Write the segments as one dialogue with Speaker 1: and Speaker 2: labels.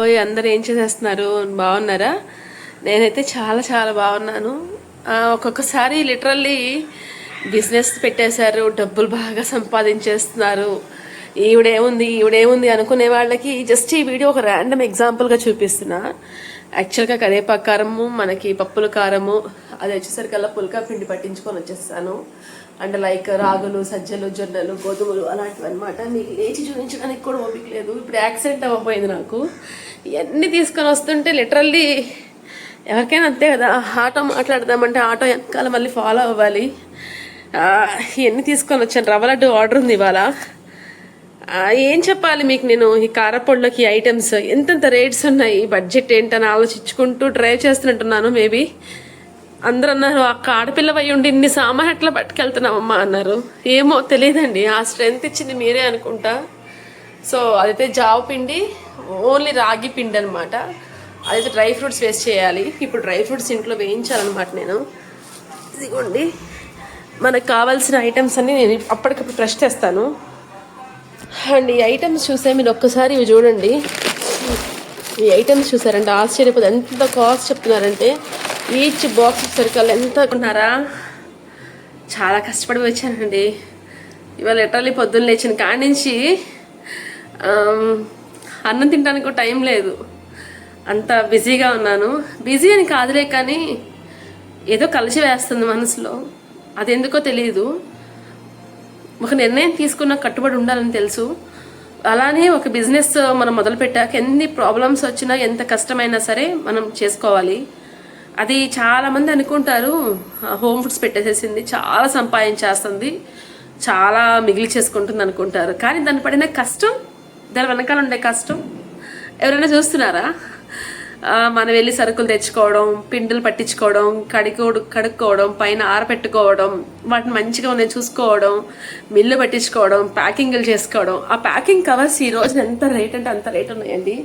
Speaker 1: ఓయ్ అందరు ఏం చేసేస్తున్నారు? బాగున్నారా? నేనైతే చాలా చాలా బాగున్నాను. ఒక్కొక్కసారి లిటరల్లీ బిజినెస్ పెట్టేశారు డబ్బులు బాగా సంపాదించేస్తున్నారు. ఈవిడేముంది ఈవిడేముంది అనుకునే వాళ్ళకి జస్ట్ ఈ వీడియో ఒక ర్యాండమ్ ఎగ్జాంపుల్గా చూపిస్తున్నా. యాక్చువల్గా కరివేపాకు కారము మనకి పప్పుల కారము అది వచ్చేసరికల్లా పుల్కా పిండి పట్టించుకొని వచ్చేస్తాను. అండ్ లైక్ రాగులు సజ్జలు జొన్నలు గోధుమలు అలాంటివి అనమాట మీకు లేచి చూపించడానికి కూడా ఓపిక లేదు. ఇప్పుడు యాక్సిడెంట్ అవ్వబోయింది నాకు. ఇవన్నీ తీసుకొని వస్తుంటే లిటరల్లీ ఎవరికైనా అంతే కదా. ఆటో మాట్లాడదామంటే ఆటో వెనకాల మళ్ళీ ఫాలో అవ్వాలి. ఇవన్నీ తీసుకొని వచ్చాను. రవ్వ లడ్డు ఆర్డర్ ఉంది ఇవాళ. ఏం చెప్పాలి మీకు నేను? ఈ కారపొడిలోకి ఐటమ్స్ ఎంతెంత రేట్స్ ఉన్నాయి? బడ్జెట్ ఏంటని ఆలోచించుకుంటూ డ్రైవ్ చేస్తున్నట్టున్నాను మేబీ అందరు అన్నారు అక్క ఆడపిల్ల అయి ఉండి ఇన్ని సామాన్ ఎట్లా పట్టుకెళ్తున్నామమ్మా అన్నారు. ఏమో తెలియదండి ఆ స్ట్రెంత్ ఇచ్చింది మీరే అనుకుంటా. సో అదైతే జావ పిండి ఓన్లీ రాగి పిండి అనమాట అదైతే డ్రై ఫ్రూట్స్ వేస్ట్ చేయాలి. ఇప్పుడు డ్రై ఫ్రూట్స్ ఇంట్లో వేయించాలన్నమాట నేను. ఇదిగోండి మనకు కావాల్సిన ఐటమ్స్ అన్నీ నేను అప్పటికప్పుడు ఫ్రెష్ చేస్తాను అండ్ ఈ ఐటమ్స్ చూసే మీరు ఒక్కసారి ఇవి చూడండి. ఈ ఐటమ్స్ చూసారంటే ఆశ్చర్యపోతే ఎంత కాస్ట్ చెప్తున్నారంటే ఈచ్ బాక్స్ సరికల్ ఎంత ఉన్నారా చాలా కష్టపడి వచ్చానండి. ఇవాళ లిటరలీ పొద్దున్న లేచిన కాడి నుంచి um, అన్నం తినడానికి టైం లేదు. అంత బిజీగా ఉన్నాను. బిజీ అని కాదులే కానీ ఏదో కలిసి వేస్తుంది మనసులో. అది ఎందుకో తెలియదు ఒక నిర్ణయం తీసుకున్న కట్టుబడి ఉండాలని తెలుసు. అలానే ఒక బిజినెస్ మనం మొదలు పెట్టాక ఎన్ని ప్రాబ్లమ్స్ వచ్చినా ఎంత కష్టమైనా సరే మనం చేసుకోవాలి. అది చాలా మంది అనుకుంటారు హోమ్ ఫుడ్స్ పెట్టేసేసింది చాలా సంపాదించేస్తుంది చాలా మిగిలి చేసుకుంటుంది అనుకుంటారు. కానీ దాని పడిన కష్టం దాని వెనకాల ఉండే కష్టం ఎవరైనా చూస్తున్నారా? మనం వెళ్ళి సరుకులు తెచ్చుకోవడం పిండిలు పట్టించుకోవడం కడుకోడు కడుక్కోవడం పైన ఆరపెట్టుకోవడం వాటిని మంచిగా ఉన్నాయి చూసుకోవడం మిల్లు పట్టించుకోవడం ప్యాకింగ్లు చేసుకోవడం. ఆ ప్యాకింగ్ కవర్స్ ఈ రోజున ఎంత రేట్ అంటే అంత రేట్ ఉన్నాయండి.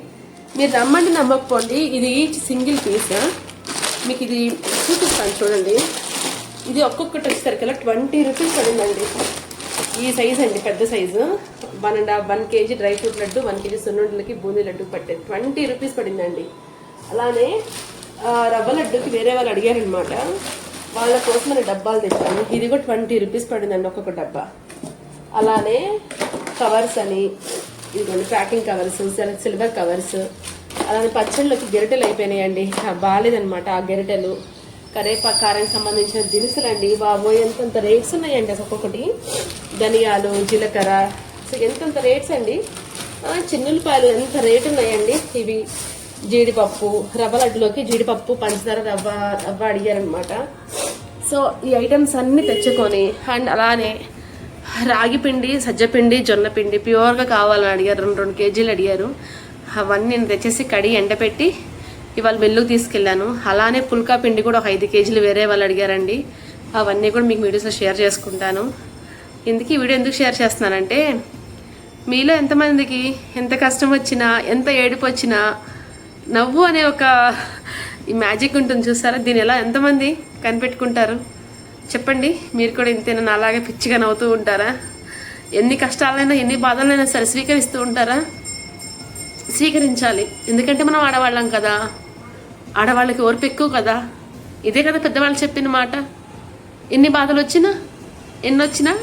Speaker 1: మీరు రమ్మండి నమ్మకపోండి. ఇది సింగిల్ పీస్ మీకు ఇది చూపిస్తాను చూడండి. ఇది ఒక్కొక్కటి వచ్చేసరికి ట్వంటీ రూపీస్ పడిందండి. ఈ సైజ్ అండి పెద్ద size. One and half one KG dry fruit laddu one KG సున్నుండలకి boondi laddu పట్టేది ట్వంటీ రూపీస్ పడిందండి. అలానే రవ్వ లడ్డుకి వేరే వాళ్ళు అడిగారనమాట వాళ్ళ కోసం నేను డబ్బాలు తెచ్చాను. ఇది కూడా ట్వంటీ రూపీస్ పడిందండి ఒక్కొక్క డబ్బా. అలానే కవర్స్ అని ఇదిగోండి ప్యాకింగ్ కవర్స్ సిల్వర్ కవర్స్ అలానే పచ్చళ్ళకి గెరిటెలు అయిపోయినాయండి. బాగాలేదనమాట ఆ గెరిటెలు. కరేపాకు కారానికి సంబంధించిన దినుసులు అండి బాబోయ్ ఎంతంత రేట్స్ ఉన్నాయండి అసలు ఒక్కొక్కటి. ధనియాలు జీలకర్ర. సో ఎంతంత రేట్స్ అండి? ఆ, చిన్నులపాయలు ఎంత రేట్ ఉన్నాయండి? ఇవి జీడిపప్పు రవ్వ లడ్డులోకి జీడిపప్పు పంచదార రవ్వ రవ్వ అడిగారనమాట సో ఈ ఐటమ్స్ అన్నీ తెచ్చుకొని అండ్ అలానే రాగి పిండి సజ్జపిండి జొన్న పిండి ప్యూర్గా కావాలని అడిగారు. రెండు రెండు కేజీలు అడిగారు. అవన్నీ నేను తెచ్చేసి కడిగి ఎండపెట్టి ఇవాళ మిల్లుకు తీసుకెళ్ళాను. అలానే పుల్కా పిండి కూడా ఒక ఐదు కేజీలు వేరే వాళ్ళు అడిగారండి. అవన్నీ కూడా మీకు వీడియోస్లో షేర్ చేసుకుంటాను. ఇందుకు ఈ వీడియో ఎందుకు షేర్ చేస్తున్నానంటే మీలో ఎంతమందికి ఎంత కష్టం వచ్చినా ఎంత ఏడుపు వచ్చినా నవ్వు అనే ఒక ఈ మ్యాజిక్ ఉంటుంది చూసారా? దీని ఎలా ఎంతమంది కనిపెట్టుకుంటారు? చెప్పండి. మీరు కూడా ఇంతేనా? నాలాగే పిచ్చిగా నవ్వుతూ ఉంటారా? ఎన్ని కష్టాలైనా ఎన్ని బాధలైనా సరే స్వీకరిస్తూ ఉంటారా? స్వీకరించాలి. ఎందుకంటే మనం ఆడవాళ్ళం కదా. ఆడవాళ్ళకి ఓర్పు ఎక్కువ కదా. ఇదే కదా పెద్దవాళ్ళు చెప్పిన మాట. ఎన్ని బాధలు వచ్చినా ఎన్ని వచ్చినా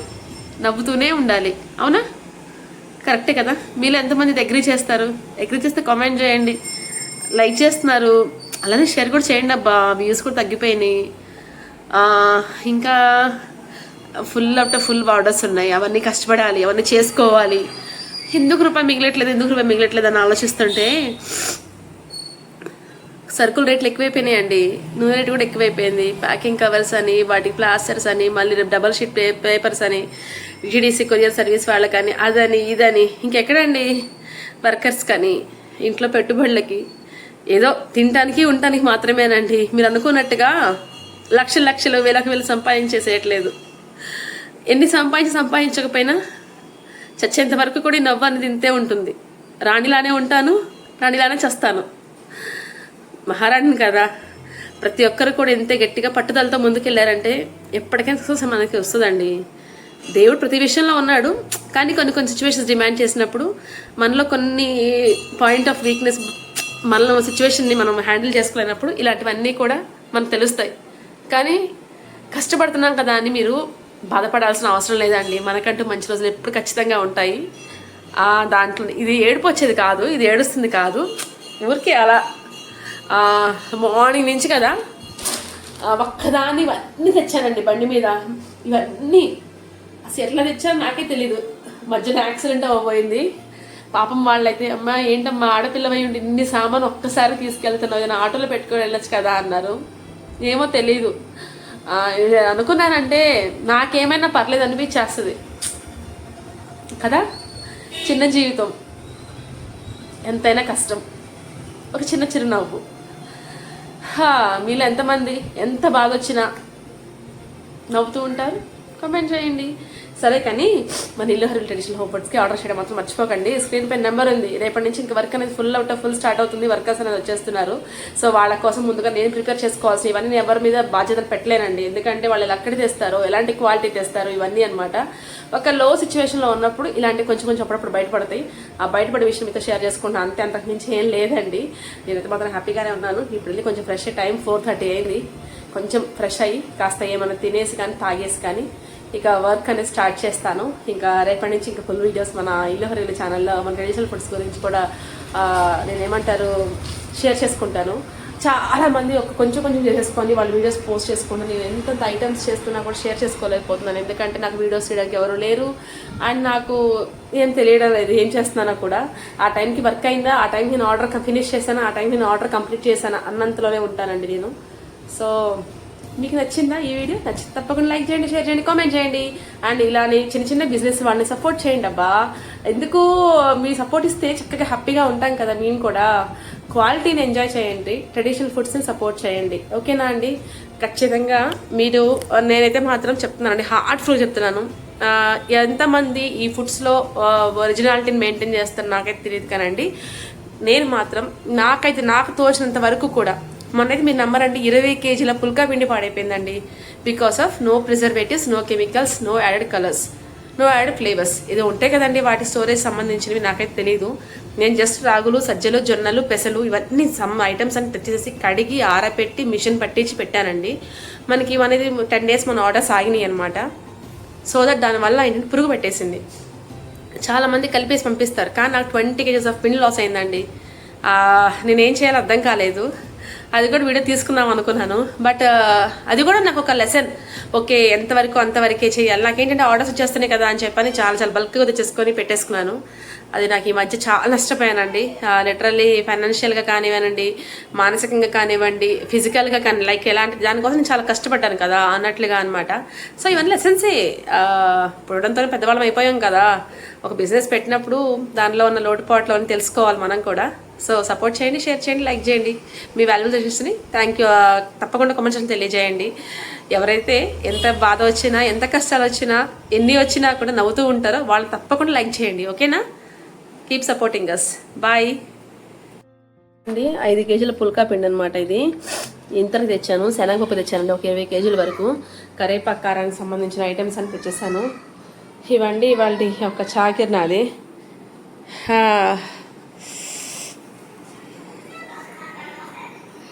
Speaker 1: నవ్వుతూనే ఉండాలి. అవునా? కరెక్టే కదా. మీరు ఎంతమంది అగ్రీ చేస్తారు? అగ్రీ చేస్తే కామెంట్ చేయండి. లైక్ చేస్తున్నారు. అలానే షేర్ కూడా చేయండి అబ్బా. వ్యూస్ కూడా తగ్గిపోయినాయి. ఇంకా ఫుల్ ఆఫ్టర్ ఫుల్ ఆర్డర్స్ ఉన్నాయి. అవన్నీ కష్టపడాలి. అవన్నీ చేసుకోవాలి. ఎందుకు రూపాయి మిగలట్లేదు ఎందుకు రూపాయి మిగలట్లేదు అని ఆలోచిస్తుంటే సరుకులు రేట్లు ఎక్కువైపోయినాయండి. నూనె రేటు కూడా ఎక్కువైపోయింది. ప్యాకింగ్ కవర్స్ అని వాటికి ప్లాస్టర్స్ అని మళ్ళీ రేపు డబల్ షీట్ పే పేపర్స్ అని జీడీసీ కొరియర్ సర్వీస్ వాళ్ళకని అదని ఇదని ఇంకెక్కడండి? వర్కర్స్ కానీ ఇంట్లో పెట్టుబడులకి ఏదో తినడానికి ఉండటానికి మాత్రమేనండి. మీరు అనుకున్నట్టుగా లక్షలు లక్షలు వేలకు వేలు సంపాదించేసేయట్లేదు. ఎన్ని సంపాదించి సంపాదించకపోయినా చచ్చేంత వరకు కూడా ఈ నవ్వు అనేది ఇంతే ఉంటుంది. రాణిలానే ఉంటాను రాణిలానే చస్తాను. మహారాణిని కదా ప్రతి ఒక్కరు కూడా ఎంత గట్టిగా పట్టుదలతో ముందుకెళ్ళారంటే ఎప్పటికైనా సక్సెస్ మనకి వస్తుందండి. దేవుడు ప్రతి విషయంలో ఉన్నాడు కానీ కొన్ని కొన్ని సిచ్యువేషన్స్ డిమాండ్ చేసినప్పుడు మనలో కొన్ని పాయింట్ ఆఫ్ వీక్నెస్ మనలో సిచ్యువేషన్ని మనం హ్యాండిల్ చేసుకోలేనప్పుడు ఇలాంటివన్నీ కూడా మనకు తెలుస్తాయి. కానీ కష్టపడుతున్నాం కదా అని మీరు బాధపడాల్సిన అవసరం లేదండి. మనకంటూ మంచి రోజులు ఎప్పుడు ఖచ్చితంగా ఉంటాయి. దాంట్లో ఇది ఏడుపు వచ్చేది కాదు ఇది ఏడుస్తుంది కాదు. ఊరికే అలా మార్నింగ్ నుంచి కదా ఒక్కదాన్ని ఇవన్నీ తెచ్చానండి బండి మీద. ఇవన్నీ అసలు ఎట్లా తెచ్చాను నాకే తెలీదు. మధ్యలో యాక్సిడెంట్ అవ్వబోయింది. పాపం వాళ్ళైతే అమ్మ ఏంటమ్మా ఆడపిల్లవై ఉండి ఇన్ని సామాను ఒక్కసారి తీసుకెళ్తున్నావు ఏదైనా ఆటోలో పెట్టుకొని వెళ్ళొచ్చు కదా అన్నారు. ఏమో తెలీదు. అనుకున్నానంటే నాకేమైనా పర్లేదు అనిపించేస్తుంది. కదా? చిన్న జీవితం. ఎంతైనా కష్టం. ఒక చిన్న చిరునవ్వు. మీలో ఎంతమంది ఎంత బాధ వచ్చినా నవ్వుతూ ఉంటారు? కామెంట్ చేయండి. సరే కానీ మన ఇల్లు హరిల్ ట్రెడిషనల్ హోపర్స్కి ఆర్డర్ చేయడం మాత్రం మర్చిపోకండి. స్క్రీన్ పై నెంబర్ ఉంది. రేపటి నుంచి ఇంకా వర్క్ అనేది ఫుల్ అవుట్ ఫుల్ స్టార్ట్ అవుతుంది. వర్కర్స్ అనేది వచ్చేస్తున్నారు. సో వాళ్ళ కోసం ముందుగా నేను ప్రిపేర్ చేసుకోవాల్సి ఇవన్నీ నేను ఎవరి మీద బాధ్యతలు పెట్టలేనండి. ఎందుకంటే వాళ్ళు ఎక్కడ తెస్తారో ఎలాంటి క్వాలిటీ తెస్తారు ఇవన్నీ అనమాట ఒక లో సిచ్యువేషన్లో ఉన్నప్పుడు ఇలాంటి కొంచెం కొంచెం అప్పుడప్పుడు బయటపడతాయి. ఆ బయటపడే విషయం మీతో షేర్ చేసుకుంటాను అంతే అంతకు మించి ఏం లేదండి. నేనైతే మాత్రం హ్యాపీగానే ఉన్నాను. ఇప్పుడు వెళ్ళి కొంచెం ఫ్రెష్ టైం ఫోర్ థర్టీ అయింది. కొంచెం ఫ్రెష్ అయ్యి కాస్త ఏమైనా తినేసి కానీ తాగేసి కానీ ఇక వర్క్ అనేది స్టార్ట్ చేస్తాను. ఇంకా రేపటి నుంచి ఇంకా ఫుల్ వీడియోస్ మన ఇల్లు హరిలు ఛానల్లో మన ట్రెడిషనల్ ఫుడ్స్ గురించి కూడా నేను ఏమంటారు షేర్ చేసుకుంటాను. చాలా మంది ఒక కొంచెం కొంచెం చేసేసుకొని వాళ్ళు వీడియోస్ పోస్ట్ చేసుకుంటాను నేను ఎంత ఐటమ్స్ చేస్తున్నా కూడా షేర్ చేసుకోలేకపోతున్నాను. ఎందుకంటే నాకు వీడియోస్ చేయడానికి ఎవరు లేరు. అండ్ నాకు ఏం తెలియడం లేదు ఏం చేస్తున్నానో కూడా. ఆ టైంకి వర్క్ అయిందా ఆ టైంకి నేను ఆర్డర్ ఫినిష్ చేశాను ఆ టైంకి నేను ఆర్డర్ కంప్లీట్ చేశాను అన్నంతలోనే ఉంటానండి నేను. సో మీకు నచ్చిందా ఈ వీడియో? నచ్చింది తప్పకుండా లైక్ చేయండి షేర్ చేయండి కామెంట్ చేయండి. అండ్ ఇలానే చిన్న చిన్న బిజినెస్ వాళ్ళని సపోర్ట్ చేయండి అబ్బా. ఎందుకు మీ సపోర్ట్ ఇస్తే చక్కగా హ్యాపీగా ఉంటాం కదా మేము కూడా. క్వాలిటీని ఎంజాయ్ చేయండి ట్రెడిషనల్ ఫుడ్స్ని సపోర్ట్ చేయండి. ఓకేనా అండి? ఖచ్చితంగా మీరు నేనైతే మాత్రం చెప్తున్నానండి హార్ట్ఫుల్ చెప్తున్నాను. ఎంతమంది ఈ ఫుడ్స్లో ఒరిజినాలిటీని మెయింటైన్ చేస్తారు నాకైతే తెలియదు కానండి. నేను మాత్రం నాకైతే నాకు తోచినంత వరకు కూడా మొన్నైతే మీరు నమ్మరండి ఇరవై కేజీల పుల్కా పిండి పాడైపోయిందండి. Because of no preservatives no chemicals no added colours no add flavours ఇది ఉంటాయి కదండి వాటి స్టోరేజ్ సంబంధించినవి నాకైతే తెలియదు నేను జస్ట్ రాగులు సజ్జలు జొన్నలు పెసలు ఇవన్నీ సమ్ ఐటమ్స్ అన్ని తెచ్చేసి కడిగి ఆరపెట్టి మిషన్ పట్టించి పెట్టానండి. మనకి ఇవనేది టెన్ డేస్ మన ఆర్డర్స్ ఆగినాయి అనమాట సో దట్ దానివల్ల ఏంటంటే పురుగు పెట్టేసింది. చాలామంది కలిపేసి పంపిస్తారు. కానీ నాకు ట్వంటీ కేజెస్ ఆఫ్ పిండి లాస్ అయిందండి. నేనేం చేయాలో అర్థం కాలేదు. అది కూడా వీడియో తీసుకుందాం అనుకున్నాను. బట్ uh, అది కూడా నాకు ఒక లెసన్ ఓకే ఎంతవరకు అంతవరకే చేయాలి. నాకేంటంటే ఆర్డర్స్ వచ్చేస్తున్నాయి కదా అని చెప్పని చాలా చాలా బల్క్గా తెచ్చేసుకొని పెట్టేసుకున్నాను. అది నాకు ఈ మధ్య చాలా నష్టపోయానండి. లిటరల్లీ ఫైనాన్షియల్గా కానివ్వనండి మానసికంగా కానివ్వండి ఫిజికల్గా కానీ లైక్ ఎలాంటి దానికోసం నేను చాలా కష్టపడ్డాను కదా అన్నట్లుగా అనమాట సో ఇవన్నీ లెసన్సే uh, పుట్టడంతో పెద్దవాళ్ళం అయిపోయాం కదా. ఒక బిజినెస్ పెట్టినప్పుడు దానిలో ఉన్న లోటుపాట్లు అని తెలుసుకోవాలి మనం కూడా. సో సపోర్ట్ చేయండి షేర్ చేయండి లైక్ చేయండి. మీ వాల్యూబుల్ సజెషన్స్ని థ్యాంక్ యూ తప్పకుండా కామెంట్స్ తెలియజేయండి. ఎవరైతే ఎంత బాధ వచ్చినా ఎంత కష్టాలు వచ్చినా ఎన్ని వచ్చినా కూడా నవ్వుతూ ఉంటారో వాళ్ళు తప్పకుండా లైక్ చేయండి ఓకేనా? కీప్ సపోర్టింగ్ అస్ బాయ్ అండి ఐదు కేజీల పుల్కా పిండి అనమాట ఇది. ఇంతకు తెచ్చాను శనగపప్పు తెచ్చానండి ఒక ఇరవై కేజీల వరకు. కరేపాకు కారానికి సంబంధించిన ఐటమ్స్ అని తెచ్చేసాను. ఇవండి ఇవాళ ఒక చాకిర్ నాది.